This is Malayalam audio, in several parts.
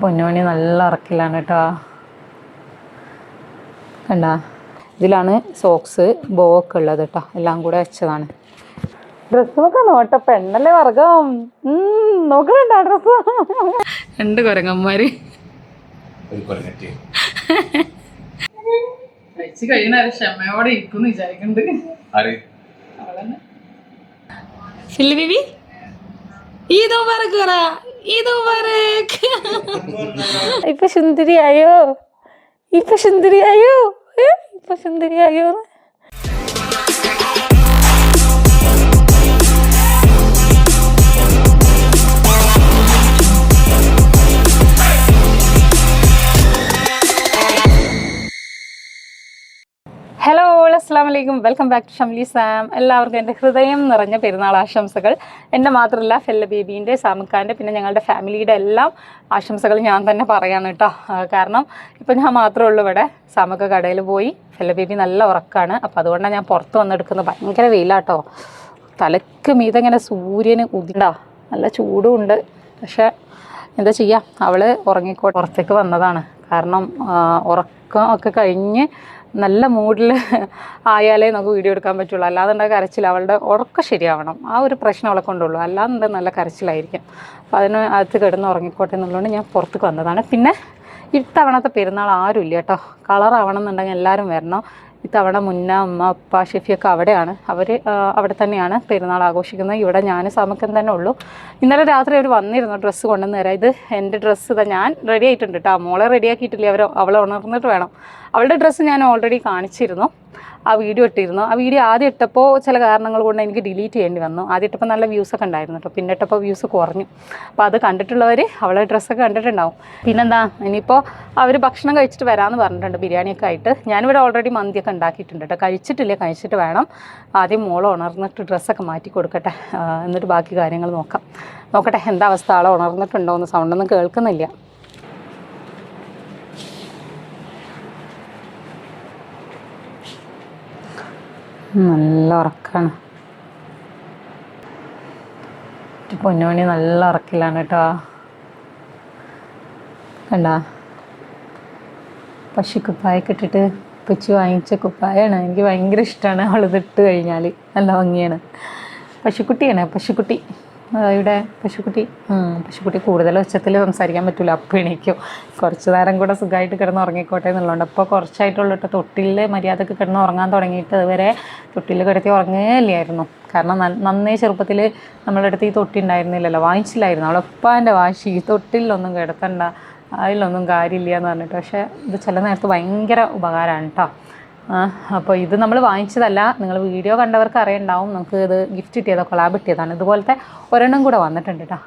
പൊന്നുമണി നല്ല ഇറക്കിലാണ് കേട്ടോ കണ്ട? ഇതിലാണ് സോക്സ് ബോ ഒക്കെ ഉള്ളത് കേട്ടോ എല്ലാം കൂടെ വെച്ചതാണ്. ഡ്രസ്സൊക്കെ നോട്ട പെണ്ണല്ലേ വർഗം. നോക്കണ്ട ഡ്രസ് രണ്ട് കുരങ്ങന്മാര്. കഴിച്ച് ക്ഷമയോടെ ഇരിക്കുന്നു വിചാരിക്കുന്നുണ്ട് ആര്? ഫില്ല് ബിബി? ഈദ് മുബാറക് പറ ഈദ് മുബാറക് ഇപ്പൊ സുന്ദരിയായോ? ഇപ്പൊ സുന്ദരിയായോ? ഇപ്പൊ സുന്ദരിയായോ ഹലോ അസ്സാം വലൈക്കും welcome back to Shamli Sam. എല്ലാവർക്കും എന്റെ ഹൃദയം നിറഞ്ഞ പെരുന്നാൾ ആശംസകൾ. എന്റെ മാത്രമല്ല ഫെല്ല ബേബീന്റെ സാമുക്കാന്റെ പിന്നെ ഞങ്ങളുടെ ഫാമിലിയുടെ എല്ലാം ആശംസകൾ ഞാൻ തന്നെ പറയാണ് കേട്ടോ. കാരണം ഇപ്പം ഞാൻ മാത്രമേ ഉള്ളൂ ഇവിടെ. സാമക്ക കടയിൽ പോയി. ഫെല്ല ബേബി നല്ല ഉറക്കാണ്. അപ്പോൾ അതുകൊണ്ടാണ് ഞാൻ പുറത്ത് വന്നെടുക്കുന്നത്. ഭയങ്കര വെയിലാട്ടോ തലക്ക് മീതെ ഇങ്ങനെ സൂര്യന് ഉദിണ്ടാ. നല്ല ചൂടും ഉണ്ട്. പക്ഷേ എന്താ ചെയ്യുക അവൾ ഉറങ്ങിക്കോട്ടെ പുറത്തേക്ക് വന്നതാണ്. കാരണം ഉറക്കം ഒക്കെ കഴിഞ്ഞ് നല്ല മൂഡിൽ ആയാലേ നമുക്ക് വീഡിയോ എടുക്കാൻ പറ്റുള്ളൂ. അല്ലാതെ കരച്ചിൽ? അവളുടെ ഉറക്കം ശരിയാവണം. ആ ഒരു പ്രശ്നം അവളെ കൊണ്ടുള്ളൂ. അല്ലാതെ നല്ല കരച്ചിലായിരിക്കും. അപ്പോൾ അതിന് അകത്ത് കിടന്ന് ഉറങ്ങിക്കോട്ടെ എന്നുള്ളതുകൊണ്ട് ഞാൻ പുറത്തേക്ക് വന്നതാണ്. പിന്നെ ഇത്തവണത്തെ പെരുന്നാൾ ആരും ഇല്ല കേട്ടോ. കളറാവണം എന്നുണ്ടെങ്കിൽ എല്ലാവരും വരണം. ഇത്തവണ മുന്ന അമ്മ അപ്പ ഷെഫിയൊക്കെ അവിടെയാണ്. അവർ അവിടെ തന്നെയാണ് പെരുന്നാൾ ആഘോഷിക്കുന്നത്. ഇവിടെ ഞാൻ സമക്കം തന്നെ ഉള്ളൂ. ഇന്നലെ രാത്രി അവർ വന്നിരുന്നു ഡ്രസ്സ് കൊണ്ടുവന്ന് തരാം ഇത് എന്റെ ഡ്രസ്സ് ഇതാ ഞാൻ റെഡി ആയിട്ടുണ്ട് കേട്ടോ. മോളെ റെഡിയാക്കിയിട്ടില്ലേ അവർ അവളെ ഉണർന്നിട്ട് വേണം. അവളുടെ ഡ്രസ്സ് ഞാൻ ഓൾറെഡി കാണിച്ചിരുന്നു. ആ വീഡിയോ ഇട്ടിരുന്നു. ആ വീഡിയോ ആദ്യം ഇട്ടപ്പോൾ ചില കാരണങ്ങൾ കൊണ്ട് എനിക്ക് ഡിലീറ്റ് ചെയ്യേണ്ടി വന്നു. ആദ്യം ഇട്ടപ്പോൾ നല്ല വ്യൂസ് ഒക്കെ ഉണ്ടായിരുന്നു കേട്ടോ പിന്നെ ഇട്ടപ്പോൾ വ്യൂസ് കുറഞ്ഞു. അപ്പോൾ അത് കണ്ടിട്ടുള്ളവർ അവളെ ഡ്രസ്സൊക്കെ കണ്ടിട്ടുണ്ടാവും. പിന്നെന്താ ഇനിയിപ്പോൾ അവർ ഭക്ഷണം കഴിച്ചിട്ട് വരാമെന്ന് പറഞ്ഞിട്ടുണ്ട് ബിരിയാണിയൊക്കെ ആയിട്ട്. ഞാനിവിടെ ഓൾറെഡി മന്തിയൊക്കെ ഉണ്ടാക്കിയിട്ടുണ്ട് കേട്ടോ കഴിച്ചിട്ടില്ല കഴിച്ചിട്ട് വേണം. ആദ്യം മോൾ ഉണർന്നിട്ട് ഡ്രസ്സൊക്കെ മാറ്റി കൊടുക്കട്ടെ. എന്നിട്ട് ബാക്കി കാര്യങ്ങൾ നോക്കാം. നോക്കട്ടെ എന്താ അവസ്ഥ? ആളെ ഉണർന്നിട്ടുണ്ടോ എന്ന് സൗണ്ടൊന്നും കേൾക്കുന്നില്ല. നല്ല ഉറക്കാണ്. പൊന്നുമണി നല്ല ഉറക്കിലാണ് കേട്ടോ കണ്ട? പശുക്കുപ്പായൊക്കെ ഇട്ടിട്ട് പച്ചി വാങ്ങിച്ച കുപ്പായാണ്. എനിക്ക് ഭയങ്കര ഇഷ്ടമാണ് അവളിതിട്ട് കഴിഞ്ഞാൽ നല്ല ഭംഗിയാണ്. പശുക്കുട്ടിയാണ് പശുക്കുട്ടി ഇവിടെ പശുക്കുട്ടി പശുക്കുട്ടി കൂടുതൽ ഉച്ചത്തിൽ സംസാരിക്കാൻ പറ്റില്ല അപ്പം എണീക്കും. കുറച്ച് നേരം കൂടെ സുഖമായിട്ട് കിടന്ന് ഉറങ്ങിക്കോട്ടെ എന്നുള്ളതുകൊണ്ട്. അപ്പോൾ കുറച്ചായിട്ടുള്ളൂ കേട്ടോ. തൊട്ടിൽ മര്യാദയ്ക്ക് കിടന്ന് ഉറങ്ങാൻ തുടങ്ങിയിട്ട് അതുവരെ തൊട്ടിൽ കിടത്തി ഉറങ്ങുകയില്ലായിരുന്നു കാരണം നന്നേ ചെറുപ്പത്തിൽ നമ്മളുടെ അടുത്ത് ഈ തൊട്ടി ഉണ്ടായിരുന്നില്ലല്ലോ. വാങ്ങിച്ചില്ലായിരുന്നു. അവളൊപ്പാന്റെ വാശി. ഈ തൊട്ടിലൊന്നും കിടത്തണ്ട. അതിലൊന്നും കാര്യമില്ല എന്ന് പറഞ്ഞിട്ട്. പക്ഷേ ഇത് ചില നേരത്ത് ഭയങ്കര ഉപകാരമാണ് കേട്ടോ. അപ്പോൾ ഇത് നമ്മൾ വാങ്ങിച്ചതല്ല. നിങ്ങൾ വീഡിയോ കണ്ടവർക്ക് അറിയണ്ടാവും. നമുക്ക് ഇത് ഗിഫ്റ്റ് കിട്ടിയതോ കൊളാബ് കിട്ടിയതാണ്. ഇതുപോലത്തെ ഒരെണ്ണം കൂടെ വന്നിട്ടുണ്ട് കേട്ടോ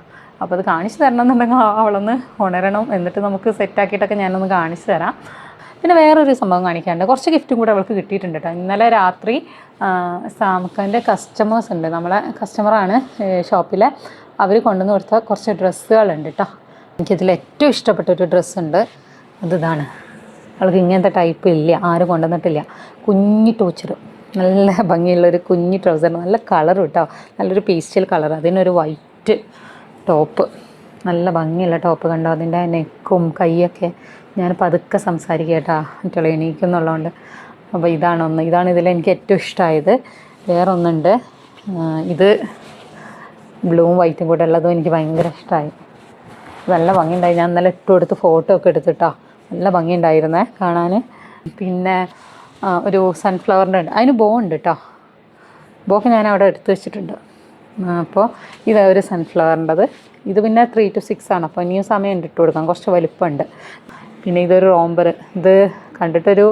അപ്പോൾ അത് കാണിച്ചു തരണം എന്നുണ്ടെങ്കിൽ അവളൊന്ന് ഉണരണം. എന്നിട്ട് നമുക്ക് സെറ്റാക്കിയിട്ടൊക്കെ ഞാനൊന്ന് കാണിച്ചു തരാം. പിന്നെ വേറൊരു സംഭവം കാണിക്കാനുണ്ട്. കുറച്ച് ഗിഫ്റ്റും കൂടെ അവൾക്ക് കിട്ടിയിട്ടുണ്ട് കേട്ടോ ഇന്നലെ രാത്രി സാമക്കന്റെ കസ്റ്റമേഴ്സ് ഉണ്ട്. നമ്മളെ കസ്റ്റമറാണ് ഷോപ്പിലെ അവർ കൊണ്ടുവന്ന് കൊടുത്ത കുറച്ച് ഡ്രസ്സുകളുണ്ട് കേട്ടോ എനിക്കിതിൽ ഏറ്റവും ഇഷ്ടപ്പെട്ട ഒരു ഡ്രസ്സുണ്ട്. അത് ഇതാണ്. അവൾക്ക് ഇങ്ങനത്തെ ടൈപ്പ് ഇല്ല ആരും കൊണ്ടുവന്നിട്ടില്ല. കുഞ്ഞി ടോച്ചർ നല്ല ഭംഗിയുള്ളൊരു കുഞ്ഞി ട്രൗസർ നല്ല കളർ കേട്ടോ നല്ലൊരു പേസ്റ്റൽ കളർ അതിനൊരു വൈറ്റ് ടോപ്പ് നല്ല ഭംഗിയുള്ള ടോപ്പ് കണ്ടോ? അതിന്റെ നെക്കും കൈയൊക്കെ ഞാൻ പതുക്കെ സംസാരിക്കുക കേട്ടോ. മറ്റുള്ള എണീക്കുന്നുള്ളതുകൊണ്ട്. അപ്പോൾ ഇതാണ് ഒന്ന് ഇതാണ് ഇതിൽ എനിക്ക് ഏറ്റവും ഇഷ്ടമായത്. വേറെ ഒന്നുണ്ട് ഇത് ബ്ലൂവും വൈറ്റും കൂടെ ഉള്ളതും എനിക്ക് ഭയങ്കര ഇഷ്ടമായി. നല്ല ഭംഗിയുണ്ടായി. ഞാൻ നല്ല ഇട്ട് കൊടുത്ത് ഫോട്ടോ ഒക്കെ എടുത്തിട്ടോ നല്ല ഭംഗിയുണ്ടായിരുന്നേ കാണാൻ പിന്നെ ഒരു സൺഫ്ലവറിന്റെ ഉണ്ട്. അതിന് ബോ ഉണ്ട് കേട്ടോ ബോക്ക് ഞാൻ അവിടെ എടുത്തു വെച്ചിട്ടുണ്ട്. അപ്പോൾ ഇത് ഒരു സൺഫ്ലവറിന്റെത് ഇത് പിന്നെ ത്രീ ടു സിക്സ് ആണ്. അപ്പോൾ ഇനിയും സമയം ഉണ്ട് ഇട്ട് കൊടുക്കാം കുറച്ച് വലിപ്പമുണ്ട്. പിന്നെ ഇതൊരു റോംബർ ഇത് കണ്ടിട്ടൊരു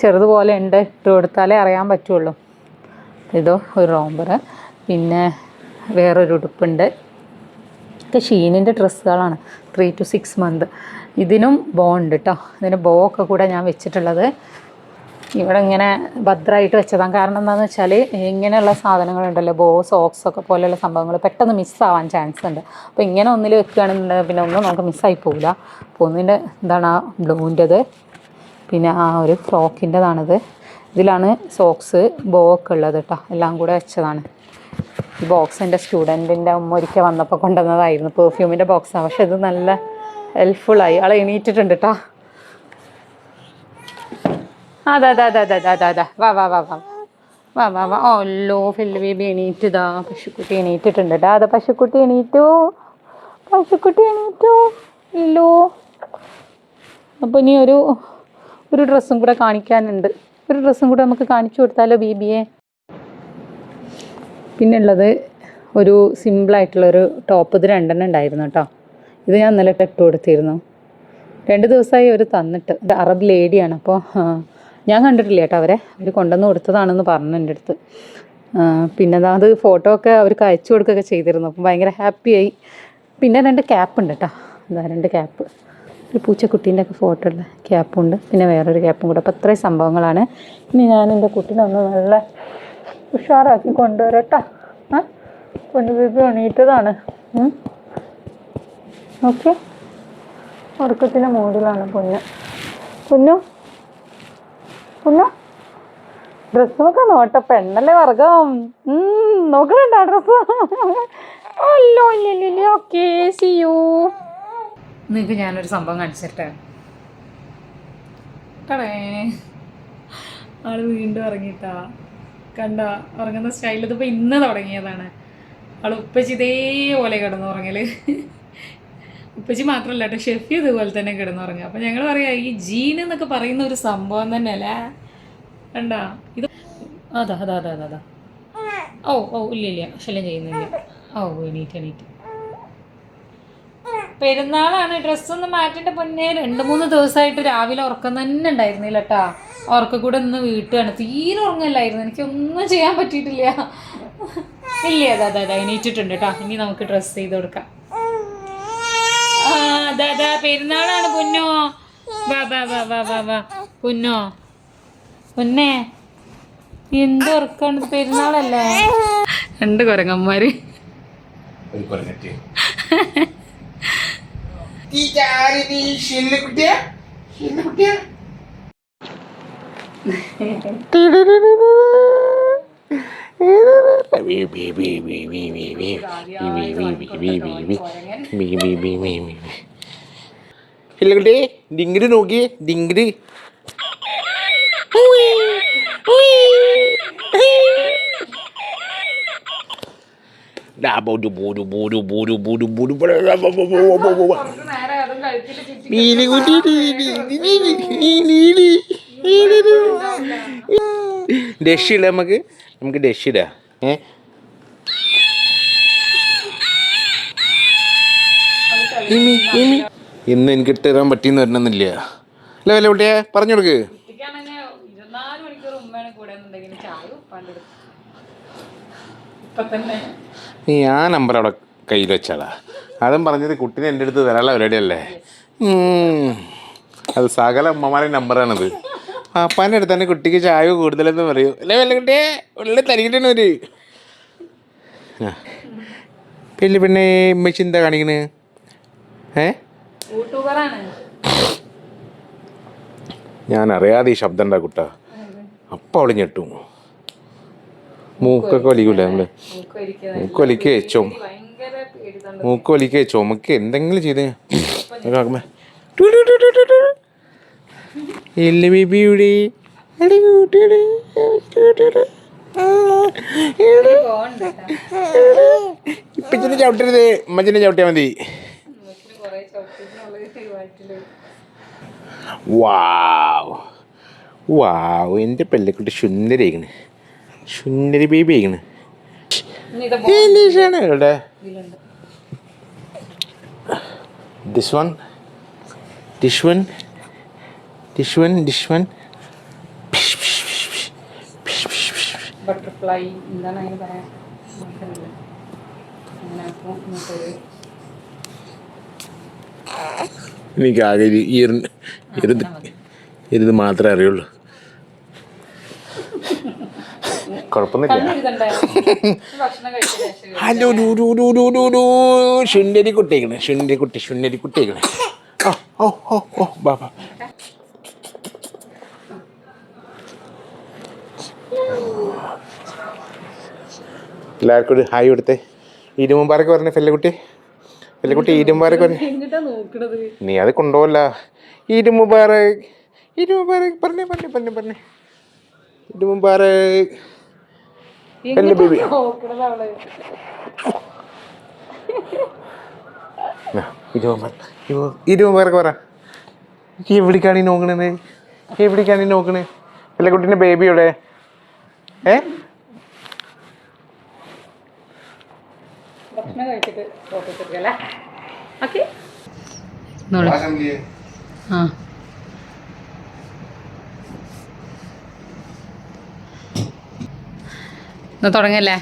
ചെറുതുപോലെ ഉണ്ട്. ഇട്ട് കൊടുത്താലേ അറിയാൻ പറ്റുള്ളൂ. ഇതോ ഒരു റോംബർ പിന്നെ വേറൊരു ഉടുപ്പുണ്ട്. ഇതൊക്കെ ഷീനിന്റെ ഡ്രസ്സുകളാണ്. ത്രീ ടു സിക്സ് മന്ത് ഇതിനും ബോ ഉണ്ട് കേട്ടോ ഇതിന് ബോ ഒക്കെ കൂടെ ഞാൻ വെച്ചിട്ടുള്ളത്. ഇവിടെ ഇങ്ങനെ ഭദ്രമായിട്ട് വെച്ചതാണ്. കാരണം എന്താണെന്ന് വെച്ചാൽ ഇങ്ങനെയുള്ള സാധനങ്ങളുണ്ടല്ലോ. ബോ സോക്സ് ഒക്കെ പോലെയുള്ള സംഭവങ്ങൾ പെട്ടെന്ന് മിസ്സാവാൻ ചാൻസ് ഉണ്ട്. അപ്പോൾ ഇങ്ങനെ ഒന്നിൽ വെക്കുകയാണെന്നുണ്ടെങ്കിൽ പിന്നെ ഒന്നും നമുക്ക് മിസ്സായി പോകില്ല അപ്പോൾ ഒന്നിന്റെ എന്താണ് ആ ബ്ലൂവിന്റെത് പിന്നെ ആ ഒരു ഫ്രോക്കിന്റെതാണിത് ഇതിലാണ് സോക്സ് ബോ ഒക്കെ ഉള്ളത് കേട്ടോ എല്ലാം കൂടെ വെച്ചതാണ്. ഈ ബോക്സ് എന്റെ സ്റ്റുഡന്റിന്റെ ഉമ്മ ഒരിക്കൽ വന്നപ്പോൾ കൊണ്ടുവന്നതായിരുന്നു. പെർഫ്യൂമിന്റെ ബോക്സാണ് പക്ഷെ ഇത് നല്ല ഹെൽപ്ഫുള്ളായി ആളെ എണീറ്റിട്ടുണ്ട് കേട്ടോ അതെ അതെ അതെ അതെ അതെ അതെ വാ വാ വാ വാ. വാ വാ വാ. ഓല്ലോ ഫില്ല് ബേബി എണീറ്റിതാ പശുക്കുട്ടി എണീറ്റിട്ടുണ്ട് കേട്ടോ അതെ പശുക്കുട്ടി എണീറ്റു. പശുക്കുട്ടി എണീറ്റു. ഇല്ലോ അപ്പോൾ ഇനി ഒരു ഒരു ഡ്രസ്സും കൂടെ കാണിക്കാനുണ്ട്. ഒരു ഡ്രസ്സും കൂടെ നമുക്ക് കാണിച്ചു കൊടുത്താലോ ബേബിയെ? പിന്നെ ഉള്ളത് ഒരു സിമ്പിളായിട്ടുള്ളൊരു ടോപ്പ് ഇത് രണ്ടെണ്ണം ഉണ്ടായിരുന്നു കേട്ടോ ഇത് ഞാൻ ഇന്നലെ ഇട്ട് കൊടുത്തിരുന്നു. രണ്ട് ദിവസമായി അവർ തന്നിട്ട്. അറബ് ലേഡിയാണ്. അപ്പോൾ ഞാൻ കണ്ടിട്ടില്ല കേട്ടോ അവരെ. അവർ കൊണ്ടുവന്ന് കൊടുത്തതാണെന്ന് പറഞ്ഞു എന്റെ അടുത്ത്. പിന്നെ അത് ഫോട്ടോ ഒക്കെ അവർക്ക് അയച്ചു കൊടുക്കുകയൊക്കെ ചെയ്തിരുന്നു. അപ്പം ഭയങ്കര ഹാപ്പിയായി പിന്നെ രണ്ട് ക്യാപ്പ് ഉണ്ട് കേട്ടോ. എന്താ രണ്ട് ക്യാപ്പ് ഒരു പൂച്ചക്കുട്ടീന്റെ ഒക്കെ ഫോട്ടോ ഉള്ള ക്യാപ്പും ഉണ്ട്. പിന്നെ വേറൊരു ക്യാപ്പും കൂടെ. അപ്പോൾ അത്രയും സംഭവങ്ങളാണ്. ഇനി ഞാൻ എന്റെ കുട്ടീനെ ഒന്ന് നല്ല ഉഷാറാക്കി കൊണ്ടുവരട്ടോ. ആ കൊണ്ടുപോയി എണീറ്റതാണ് ഓക്കെ. ഉറക്കത്തിന്റെ മോഡിലാണ് പൊന്ന്. പൊന്നു? പൊന്നു? ഡ്രസ്സൊക്കെ നോട്ടെ പെണ്ണല്ലേ വർഗം. നോക്കണ്ട ഡ്രസ്സ് അല്ലോ ഇല്ല ഓക്കെ സി യു നിങ്ങൾക്ക് ഞാനൊരു സംഭവം കാണിച്ചിട്ടെ? കടേ. ആൾ വീണ്ടും ഇറങ്ങിട്ടാ കണ്ട ഉറങ്ങുന്ന സ്റ്റൈൽ ഇതിപ്പോൾ ഇന്ന് തുടങ്ങിയതാണ്. ആൾ ഉപ്പച്ചിതേ പോലെ കിടന്നു ഉറങ്ങൽ. ഉപ്പച്ചി മാത്രമല്ല കേട്ടോ ഷെഫി ഇതുപോലെ തന്നെ കിടന്നുറങ്ങുക. അപ്പം ഞങ്ങൾ പറയാ ഈ ജീൻ എന്നൊക്കെ പറയുന്ന ഒരു സംഭവം തന്നെ അല്ലേ കണ്ടാ? ഇത് അതാ അതാ അതാ അതാ അതാ. ഓ ഓ ഇല്ല ഇല്ല ശല്യം ചെയ്യുന്നില്ല. ഓ എണീറ്റ് എണീറ്റ്. പെരുന്നാളാണ് ഡ്രസ്സൊന്നും മാറ്റേണ്ട പൊന്നെ രണ്ട് മൂന്ന് ദിവസമായിട്ട് രാവിലെ ഉറക്കം തന്നെ ഉണ്ടായിരുന്നില്ല കേട്ടാ ഉറക്കം കൂടെ ഒന്ന് വീട്ടുകയാണ് തീരെ ഉറങ്ങല്ലായിരുന്നു. എനിക്കൊന്നും ചെയ്യാൻ പറ്റിയിട്ടില്ല. ഇല്ല അതാ അതാ എണീറ്റിട്ടുണ്ട് കേട്ടോ ഇനി നമുക്ക് ഡ്രസ്സ് ചെയ്ത് കൊടുക്കാം. അതാ അതാ പെരുന്നാളാണ് പൊന്നോ വാ വാ വാ വാ വാ വാ പൊന്നോ പൊന്നേ എന്ത് ഉറക്കാണ് പെരുന്നാളല്ലേ രണ്ട് കുരങ്ങന്മാര് ബി കുറഞ്ഞിട്ട് ഇല്ലകുട്ടി ഡിങ്കിരി നോക്കി ഡിങ്കിരി ഡഷ് ഇടാം നമുക്ക് നമുക്ക് ഡഷ് ഇടാം ഏ ഇമി, ഇമി. ഇന്ന് എനിക്ക് ഇട്ട് തരാൻ പറ്റിയെന്ന് വരണമെന്നില്ല. അല്ല വല്ല കുട്ടിയെ? പറഞ്ഞു കൊടുക്ക്. നീ ആ നമ്പർ അവിടെ കയ്യിൽ വെച്ചാളാ അതും പറഞ്ഞത് കുട്ടീനെ എന്റെ അടുത്ത് തരാനുള്ള പരിപാടിയല്ലേ. അത് സകല അമ്മമാരുടെ നമ്പറാണത് അപ്പാന്റെ അടുത്ത് തന്നെ കുട്ടിക്ക് ചായ കൂടുതലെന്ന് പറയൂ. അല്ലേ വല്ല കുട്ടിയെ? ഉള്ളിൽ തരികിട്ടാണ് ഒരു പിന്നെ പെണ്ണെ ഉമ്മച്ചി എന്താ കാണിക്കണേ? ഏ? ഞാൻ അറിയാതെ ഈ ശബ്ദം ഉണ്ടാ കുട്ട. അപ്പം അവൾ ഞെട്ടു. മൂക്കൊക്കെ വലിക്കൂല നമ്മൾ? മൂക്ക് വലിക്കേ ചുമ ഭയങ്കര പേടി തൊണ്ട മൂക്ക് വലിക്കേ ചുമക്ക് എന്തെങ്കിലും ചെയ്ത് ഇപ്പൊ ബേബിയുടെ പോകണ്ട ഇപ്പച്ചിനെ ചവിട്ടരുത്. ഉമ്മച്ചിനെ ചവിട്ടിയാൽ മതി. വയറ്റിൽ വാവ്. വാവ് എന്റെ പെല്ലക്കുട്ടി സുന്ദരിയായിക്കണ്. സുന്ദരി ബേബി ആയിക്കണ് ഏലീഷാണ് ഇവിടെ this one this one this one this one butterfly എന്താണ് അതിന് പറയാൻ അങ്ങനെ അപ്പോൾ നമുക്കൊരു എനിക്ക് ആകെ ഈ ഇരുന്ന് മാത്രമേ അറിയുള്ളൂ. കുഴപ്പമൊന്നുമില്ല ശുണ്ടരി കുട്ടിയേക്കണേ ശുണ്ടരി കുട്ടി ശുണ്ടരി കുട്ടിയേക്കണേ ഓ ഓ ഓ ഓ ബാ ബാ എല്ലാവർക്കും ഒരു ഹായ് കൊടുത്തേ. ഇരുമുമ്പാറൊക്കെ പറഞ്ഞ പറഞ്ഞ ഫെല്ലക്കുട്ടി? പെല്ലക്കുട്ടി എങ്ങോട്ടാ നീ അത് കൊണ്ടുപോകല്ല ഈദ് മുബാറക് പറഞ്ഞേ പറഞ്ഞേ പറഞ്ഞേ പറഞ്ഞേ. ബേബി. പറ. നീ എവിടേക്കാണ് ഈ നോക്കണത്? എവിടേക്കാണ് ഈ നോക്കണേ പെല്ലക്കുട്ടീന്റെ ബേബി എവിടെ? ഏ? ഭക്ഷണം കഴിച്ചിട്ട് ഫോട്ടോ എടുക്കല്ലേ ഓക്കെ. ആ. എന്നാ തുടങ്ങല്ലേ?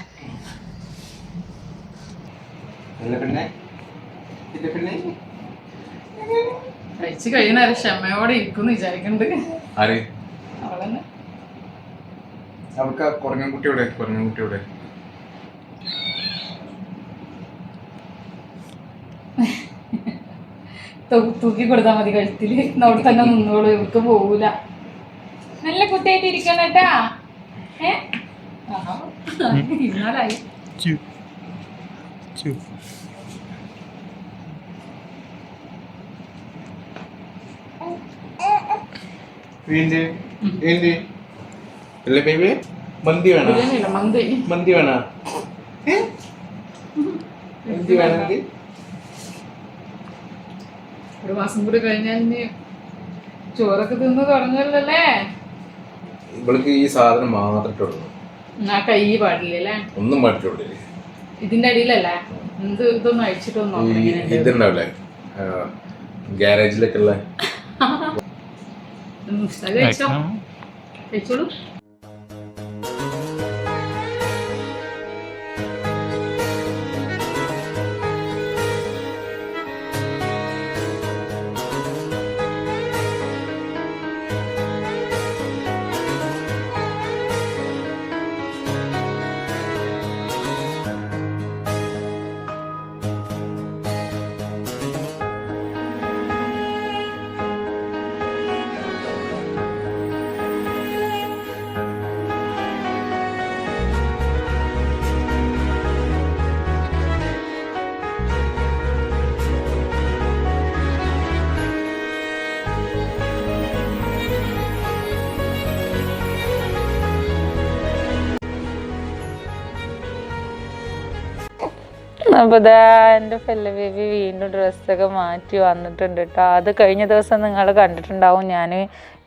കഴിച്ചു കഴിയണ ക്ഷമയോടെ ഇരിക്കും വിചാരിക്കണ്ട്. അവളെന്നെ. അവൾക്ക് കുറഞ്ഞ കുട്ടിയുടെ തൂക്കി കൊടുത്താൽ മതി കഴുത്തില് അവിടെ തന്നെ നിന്നോളൂ ഇവർക്ക് പോകൂല നല്ല കുട്ടിയായിട്ട് ഇരിക്കണേട്ടാ ഏ ആഹാ. ഇരുന്നാലായി ఏంటి ఏంటి పిల్ల బేబీ మంది వేణా ബിരിയാണിയല്ല മന്തി మంది వేణా మంది వేణండి ഒരു മാസം കൂടി കഴിഞ്ഞാൽ ഇനി ചോറൊക്കെ തിന്ന് തുടങ്ങല്ലേ ഇവൾക്ക് ഈ സാധനം മാത്രം ഇട്ടുള്ളൂ ആ കൈ പാടില്ലേ ഒന്നും പാടിട്ടുള്ളൂ ഇതിന്റെ അടിയിലല്ലേ? എന്ത് ഇതൊന്നും അഴിച്ചിട്ടൊന്നും ഇതുണ്ടാവില്ലേ? ഗ്യാരേജിലൊക്കെ ഉള്ള കഴിച്ചോളൂ. അപ്പോൾ എന്റെ ഫെല്ല ബേബി വീണ്ടും ഡ്രസ്സൊക്കെ മാറ്റി വന്നിട്ടുണ്ട് കേട്ടോ അത് കഴിഞ്ഞ ദിവസം നിങ്ങൾ കണ്ടിട്ടുണ്ടാവും. ഞാൻ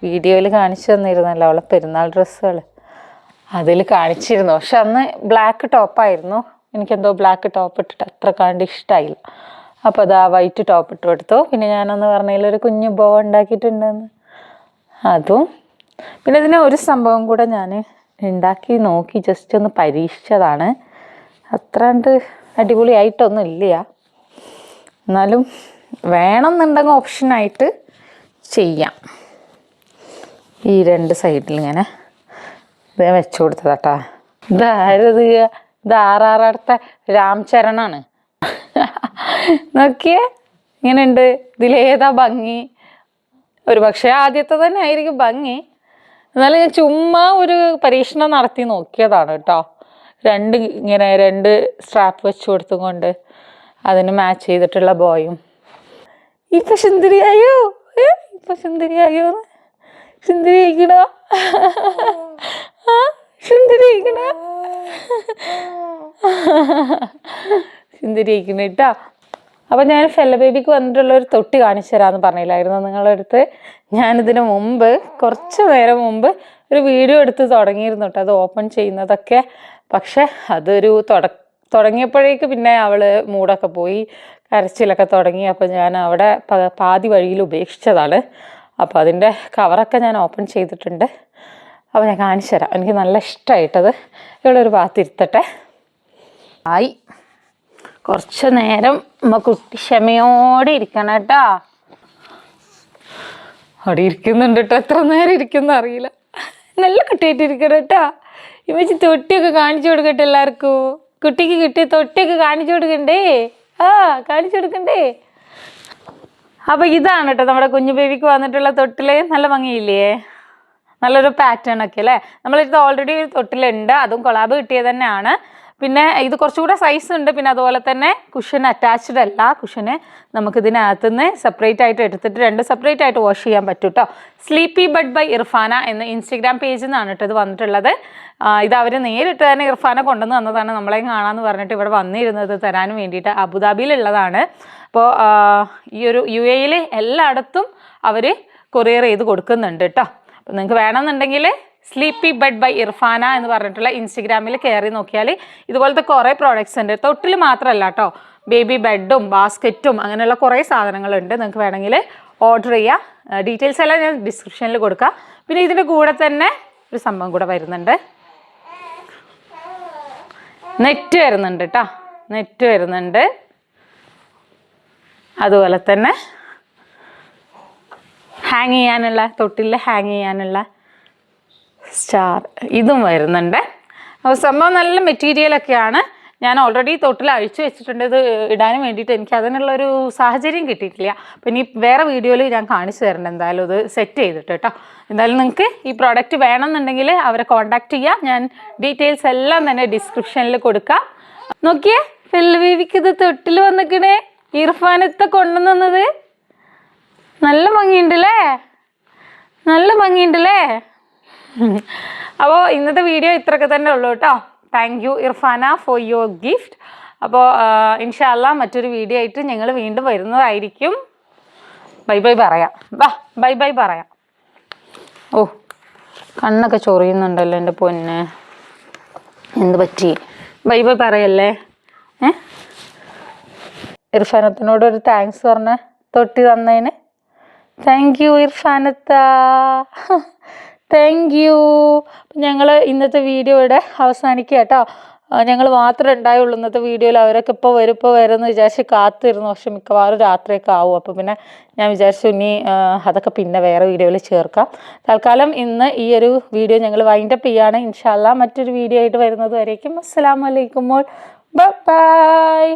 വീഡിയോയിൽ കാണിച്ചു തന്നിരുന്നല്ലോ അവളെ പെരുന്നാൾ ഡ്രസ്സുകൾ അതിൽ കാണിച്ചിരുന്നു. പക്ഷെ അന്ന് ബ്ലാക്ക് ടോപ്പായിരുന്നു എനിക്കെന്തോ ബ്ലാക്ക് ടോപ്പ് ഇട്ടിട്ട് അത്ര കണ്ട് ഇഷ്ടമായില്ല അപ്പോൾ ആ വൈറ്റ് ടോപ്പ് ഇട്ട് കൊടുത്തു. പിന്നെ ഞാനന്ന് പറഞ്ഞതിൽ ഒരു കുഞ്ഞു ബോ ഉണ്ടാക്കിയിട്ടുണ്ടെന്ന്. അതും പിന്നെ ഇതിന് ഒരു സംഭവം കൂടെ ഞാൻ ഉണ്ടാക്കി നോക്കി. ജസ്റ്റ് ഒന്ന് പരീക്ഷിച്ചതാണ്. അത്ര കണ്ട് അടിപൊളിയായിട്ടൊന്നും ഇല്ല എന്നാലും വേണമെന്നുണ്ടെങ്കിൽ ഓപ്ഷനായിട്ട് ചെയ്യാം. ഈ രണ്ട് സൈഡിൽ ഇങ്ങനെ ഇത് വെച്ചു കൊടുത്തതാട്ടാ. ഇതാരത്? ഇത് ആറാറടുത്ത രാം ചരണാണ് നോക്കിയേ ഇങ്ങനെയുണ്ട്. ഇതിലേതാ ഭംഗി? ഒരു പക്ഷേ ആദ്യത്തെ തന്നെ ആയിരിക്കും ഭംഗി. എന്നാലും ഞാൻ ചുമ്മാ ഒരു പരീക്ഷണം നടത്തി നോക്കിയതാണ് കേട്ടോ. രണ്ട് ഇങ്ങനെ രണ്ട് സ്ട്രാപ്പ് വെച്ച് കൊടുത്തും കൊണ്ട് അതിന് മാച്ച് ചെയ്തിട്ടുള്ള ബോയും ഇപ്പൊ സുന്ദരിയായോ? ഇപ്പൊ സുന്ദരിയായോ സുന്ദരി ആയിക്കണോ? ആ സുന്ദരി ആയിക്കണോ? സുന്ദരി ആയിക്കണ കേട്ടോ അപ്പം ഞാൻ ഫെല്ല ബേബിക്ക് വന്നിട്ടുള്ള ഒരു തൊട്ടി കാണിച്ചു തരാമെന്ന് പറഞ്ഞില്ലായിരുന്നു നിങ്ങളുടെ അടുത്ത് ഞാനിതിന് മുമ്പ് കുറച്ച് നേരം മുമ്പ് ഒരു വീഡിയോ എടുത്ത് തുടങ്ങിയിരുന്നു കേട്ടോ അത് ഓപ്പൺ ചെയ്യുന്നതൊക്കെ പക്ഷെ അതൊരു തുട തുടങ്ങിയപ്പോഴേക്ക് പിന്നെ അവൾ മൂടൊക്കെ പോയി കരച്ചിലൊക്കെ തുടങ്ങി. അപ്പോൾ ഞാൻ അവിടെ പാതി വഴിയിൽ ഉപേക്ഷിച്ചതാണ്. അപ്പോൾ അതിന്റെ കവറൊക്കെ ഞാൻ ഓപ്പൺ ചെയ്തിട്ടുണ്ട്. അപ്പോൾ ഞാൻ കാണിച്ചു തരാം. എനിക്ക് നല്ല ഇഷ്ടമായിട്ടത് ഇവിടെ ഒരു ഭാഗത്ത് ഇരുത്തട്ടെ. ആയി. കുറച്ച് നേരം നമ്മ കുട്ടി ക്ഷമയോടെ ഇരിക്കണം കേട്ടോ. അവിടെ ഇരിക്കുന്നുണ്ട് കേട്ടോ. എത്ര നേരം ഇരിക്കുന്ന അറിയില്ല. നല്ല കുട്ടിയായിട്ടിരിക്കണം കേട്ടോ ഇമ്മച്ചി തൊട്ടിയൊക്കെ കാണിച്ചു കൊടുക്കട്ടെ എല്ലാവർക്കും. കുട്ടിക്ക് കിട്ടിയ തൊട്ടിയൊക്കെ കാണിച്ചു കൊടുക്കണ്ടേ? ആ കാണിച്ചു കൊടുക്കണ്ടേ? അപ്പൊ ഇതാണ് കേട്ടോ നമ്മുടെ കുഞ്ഞു ബേബിക്ക് വന്നിട്ടുള്ള തൊട്ടിൽ. നല്ല ഭംഗിയില്ലേ? നല്ലൊരു പാറ്റേൺ ഒക്കെ അല്ലേ? നമ്മളിത് ഓൾറെഡി ഒരു തൊട്ടിലുണ്ട്. അതും കൊളാബ് കിട്ടിയത് തന്നെയാണ്. പിന്നെ ഇത് കുറച്ചുകൂടെ സൈസ് ഉണ്ട്. പിന്നെ അതുപോലെ തന്നെ കുഷൻ അറ്റാച്ച്ഡ് അല്ല. കുഷന് നമുക്ക് ഇതിനകത്തുനിന്ന് സെപ്പറേറ്റ് ആയിട്ട് എടുത്തിട്ട് രണ്ട് സെപ്പറേറ്റ് ആയിട്ട് വാഷ് ചെയ്യാൻ പറ്റും കേട്ടോ സ്ലീപ്പി ബഡ് ബൈ ഇർഫാന എന്ന ഇൻസ്റ്റഗ്രാം പേജിൽ നിന്നാണ് കേട്ടോ ഇത് വന്നിട്ടുള്ളത്. ഇത് അവർ നേരിട്ട് തന്നെ ഇർഫാന കൊണ്ടുവന്ന് വന്നതാണ് നമ്മളെ കാണാമെന്ന് പറഞ്ഞിട്ട് ഇവിടെ വന്നിരുന്നത് തരാൻ വേണ്ടിയിട്ട് അബുദാബിയിലുള്ളതാണ്. അപ്പോൾ ഈ ഒരു യു എയിൽ എല്ലായിടത്തും അവർ കൊറിയർ ചെയ്ത് കൊടുക്കുന്നുണ്ട് കേട്ടോ അപ്പോൾ നിങ്ങൾക്ക് വേണമെന്നുണ്ടെങ്കിൽ സ്ലീപ്പി ബെഡ് ബൈ ഇർഫാന എന്ന് പറഞ്ഞിട്ടുള്ള ഇൻസ്റ്റഗ്രാമിൽ കയറി നോക്കിയാൽ ഇതുപോലത്തെ കുറേ പ്രോഡക്റ്റ്സ് ഉണ്ട്. തൊട്ടിൽ മാത്രമല്ല കേട്ടോ ബേബി ബെഡും ബാസ്ക്കറ്റും അങ്ങനെയുള്ള കുറേ സാധനങ്ങളുണ്ട്. നിങ്ങൾക്ക് വേണമെങ്കിൽ ഓർഡർ ചെയ്യാം. ഡീറ്റെയിൽസ് എല്ലാം ഞാൻ ഡിസ്ക്രിപ്ഷനിൽ കൊടുക്കാം. പിന്നെ ഇതിന്റെ കൂടെ തന്നെ ഒരു സംഭവം കൂടെ വരുന്നുണ്ട്. നെറ്റ് വരുന്നുണ്ട് കേട്ടോ നെറ്റ് വരുന്നുണ്ട്. അതുപോലെ തന്നെ ഹാങ് ചെയ്യാനുള്ള തൊട്ടിൽ ഹാങ് ചെയ്യാനുള്ള സ്റ്റാർ ഇതും വരുന്നുണ്ട്. അപ്പോൾ സംഭവം നല്ല മെറ്റീരിയലൊക്കെയാണ് ഞാൻ ഓൾറെഡി തൊട്ടിൽ അഴിച്ചു വെച്ചിട്ടുണ്ട്. ഇത് ഇടാനും വേണ്ടിയിട്ട് എനിക്ക് അതിനുള്ളൊരു സാഹചര്യം കിട്ടിയിട്ടില്ല. അപ്പം ഇനി വേറെ വീഡിയോയിൽ ഞാൻ കാണിച്ചു തരുന്നുണ്ട് എന്തായാലും ഇത് സെറ്റ് ചെയ്തിട്ട് കേട്ടോ. എന്തായാലും നിങ്ങൾക്ക് ഈ പ്രോഡക്റ്റ് വേണമെന്നുണ്ടെങ്കിൽ അവരെ കോൺടാക്ട് ചെയ്യാം. ഞാൻ ഡീറ്റെയിൽസ് എല്ലാം തന്നെ ഡിസ്ക്രിപ്ഷനിൽ കൊടുക്കാം. നോക്കിയേ ഫെൽവീവിക്ക് ഇത് തൊട്ടിൽ വന്നിക്കണേ. ഇർഫാനത്തെ കൊണ്ടുവന്നത്. നല്ല ഭംഗിയുണ്ടല്ലേ? നല്ല ഭംഗിയുണ്ടല്ലേ? അപ്പോൾ ഇന്നത്തെ വീഡിയോ ഇത്രയൊക്കെ തന്നെ ഉള്ളൂ കേട്ടോ. Thank you Irfana for your gift അപ്പോൾ ഇൻഷാല്ല മറ്റൊരു വീഡിയോ ആയിട്ട് ഞങ്ങൾ വീണ്ടും വരുന്നതായിരിക്കും. ബൈ ബൈ പറയാം. വാ ബൈ ബൈ പറയാം. ഓ കണ്ണൊക്കെ ചൊറിയുന്നുണ്ടല്ലോ എന്റെ പൊന്നെ. എന്ത് പറ്റി? ബൈ ബൈ പറയല്ലേ? ഏ? ഇർഫാനത്തിനോട് ഒരു താങ്ക്സ് പറഞ്ഞ തൊട്ടി തന്നതിന് താങ്ക് യു ഇർഫാനത്ത. താങ്ക് യു ഞങ്ങൾ ഇന്നത്തെ വീഡിയോ ഇവിടെ അവസാനിക്കുക കേട്ടോ. ഞങ്ങൾ മാത്രമേ ഉണ്ടായുള്ളൂ ഇന്നത്തെ വീഡിയോയിൽ അവരൊക്കെ ഇപ്പോൾ വരും ഇപ്പോൾ വരുമെന്ന് വിചാരിച്ച് കാത്തിരുന്നു. പക്ഷെ മിക്കവാറും രാത്രിയൊക്കെ ആവും. അപ്പോൾ പിന്നെ ഞാൻ വിചാരിച്ചു ഇനി അതൊക്കെ പിന്നെ വേറെ വീഡിയോയിൽ ചേർക്കാം. തൽക്കാലം ഇന്ന് ഈ ഒരു വീഡിയോ ഞങ്ങൾ വൈൻഡപ്പ് ചെയ്യുകയാണ് ഇൻഷാല്ല മറ്റൊരു വീഡിയോ ആയിട്ട് വരുന്നത് വരേക്കും. അസ്സാം വലൈക്കും ബൈ.